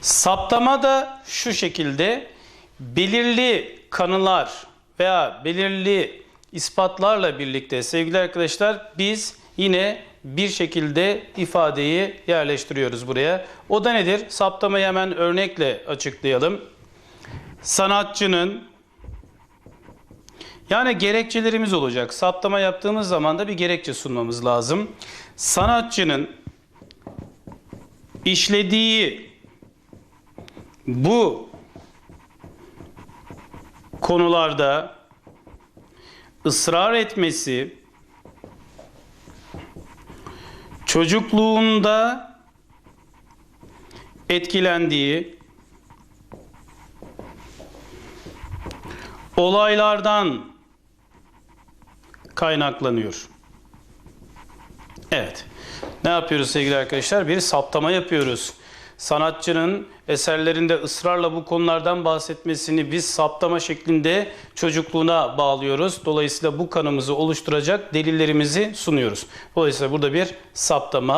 Saptama da şu şekilde belirli kanılar veya belirli ispatlarla birlikte sevgili arkadaşlar biz yine bir şekilde ifadeyi yerleştiriyoruz buraya. O da nedir? Saptamayı hemen örnekle açıklayalım. Sanatçının yani gerekçelerimiz olacak. Saptama yaptığımız zaman da bir gerekçe sunmamız lazım. Sanatçının işlediği bu konularda ısrar etmesi çocukluğunda etkilendiği olaylardan kaynaklanıyor. Evet. Ne yapıyoruz sevgili arkadaşlar? Bir saptama yapıyoruz. Sanatçının eserlerinde ısrarla bu konulardan bahsetmesini biz saptama şeklinde çocukluğuna bağlıyoruz. Dolayısıyla bu kanımızı oluşturacak delillerimizi sunuyoruz. Dolayısıyla burada bir saptama